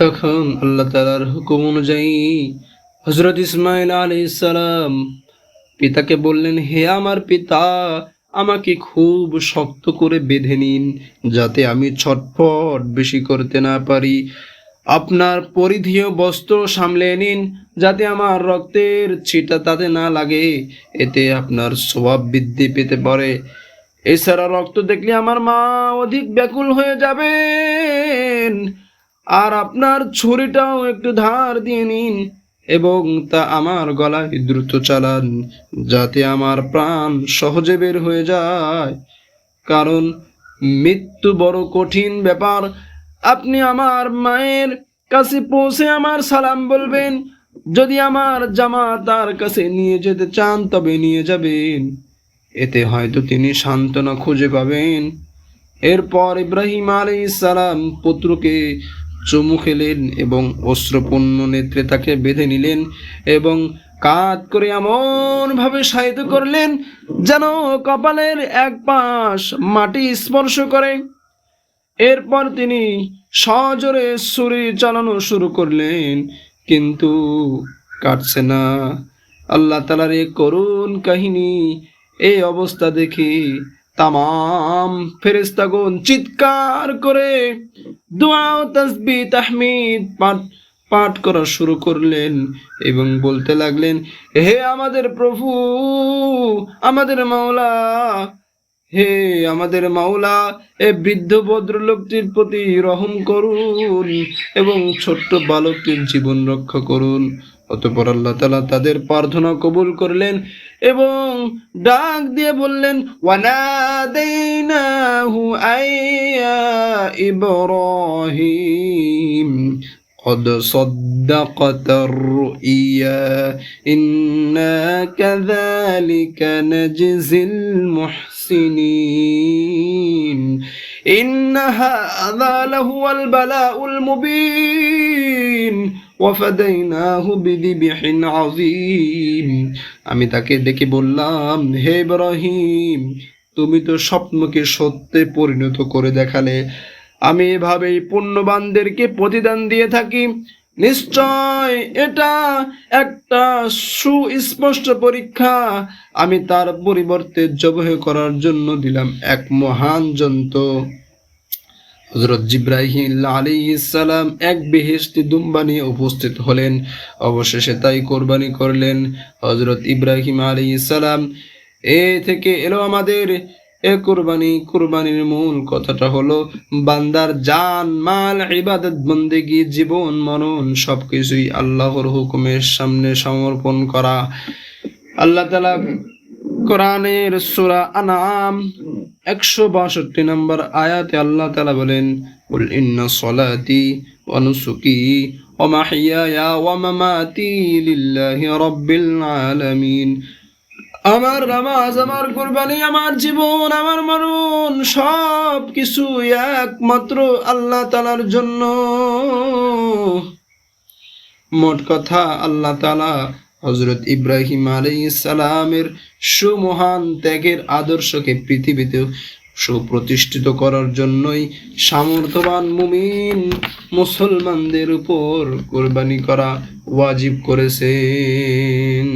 তখন আল্লাহ তালার হুকুম অনুযায়ী হজরত ইসমাইল আলী ইসালাম পিতাকে বললেন, হে আমার পিতা, আমাকে খুব শক্ত করে বেঁধে নিন যাতে আমি ছটফট বেশি করতে না পারি। আপনার পরিধেয় বস্ত্র সামলে নিন যাতে আমার রক্তের ছিটা তাতে না লাগে, এতে আপনার স্বভাব বৃদ্ধি পেতে পারে। এছাড়া রক্ত দেখলে আমার মা অধিক ব্যাকুল হয়ে যাবেন। আর আপনার ছুরিটাও একটু ধার দিয়ে নিন এবং তা আমার গলায় দ্রুত চালান, যাতে আমার প্রাণ সহজে বের হয়ে যায়। কারণ মৃত্যু বড় কঠিন ব্যাপার। আপনি আমার মায়ের কাছে পৌঁছে আমার সালাম বলবেন। যদি আমার জামা তার কাছে নিয়ে যেতে চান, তবে নিয়ে যাবেন। এতে হয়তো তিনি সান্ত্বনা খুঁজে পাবেন। এরপর ইব্রাহিম আলী সালাম পুত্রকে চুমু খেলেন এবং অস্ত্রপূর্ণ নেত্রে তাকে বেঁধে নিলেন এবং কাত করে এমন ভাবে সাহিত্য করলেন যেন কপালের এক পাশ মাটি স্পর্শ করে। এরপর তিনি সজোরে ছুরি চালানো শুরু করলেন, কিন্তু কাটছে না। আল্লাহ তালার এ করুণ কাহিনী এই অবস্থা দেখে তামাম ফেরেস্তাগুন চিৎকার করে দোয়া তসবি, তাহমিদ পাঠ পাঠ করা শুরু করলেন এবং বলতে লাগলেন, হে আমাদের প্রভু, আমাদের মাওলা হে আমাদের মাওলা, এ বৃদ্ধ ভদ্রলোকটির প্রতি রহম করুন এবং ছোট্ট বালকটির জীবন রক্ষা করুন। অতপর আল্লাহ তালা তাদের প্রার্থনা কবুল করলেন এবং ডাক দিয়ে বললেন আইয়া ইব্রাহিম। قد صدقت الرؤيا إنا كذلك نجزي المحسنين إن هذا لهو البلاء المبين وفديناه بذبح عظيم আমি তাকে ডেকে বললাম হে ইব্রাহিম তুমি তো স্বপ্নকে সত্যে পরিণত করে দেখালে আমি এভাবেই পুণ্যবানদেরকে প্রতিদান দিয়ে থাকি। নিশ্চয় এটা একটা সুস্পষ্ট পরীক্ষা। আমি তার পরিবর্তে জবহ করার জন্য দিলাম এক মহান যন্ত্র। হজরত জিব্রাহিম আলী ইসালাম এক বেহেস্তি দুম্বা নিয়ে উপস্থিত হলেন। অবশেষে তাই কোরবানি করলেন। হজরত ইব্রাহিম আলী ইসালাম এ থেকে এলো আমাদের এ কোরবানি, কোরবানির মূল কথাটা হলো, বান্দার জান, মাল, ইবাদত, বন্দেগি, জীবন, মরণ, সবকিছুই আল্লাহর হুকুমের সামনে সমর্পণ করা। আল্লাহ তালা কোরআনের সুরা আনাম একশো বাষট্টি নম্বর আয়াতে আল্লাহ তালা বলেন ওয়া নুসুকি ওয়া মাহইয়ায়া ওয়া মামাতি লিল্লাহি রাব্বিল আলামিন। আমার নামাজ, আমার কোরবানি, আমার জীবন, আমার মরণ সব কিছু একমাত্র আল্লাহ তালার জন্য। মোট কথা, আল্লাহ তালা হজরত ইব্রাহিম আলাই সালামের সুমহান ত্যাগের আদর্শকে পৃথিবীতে সুপ্রতিষ্ঠিত করার জন্যই সামর্থ্যবান মুমিন মুসলমানদের উপর কোরবানি করা ওয়াজিব করেছেন।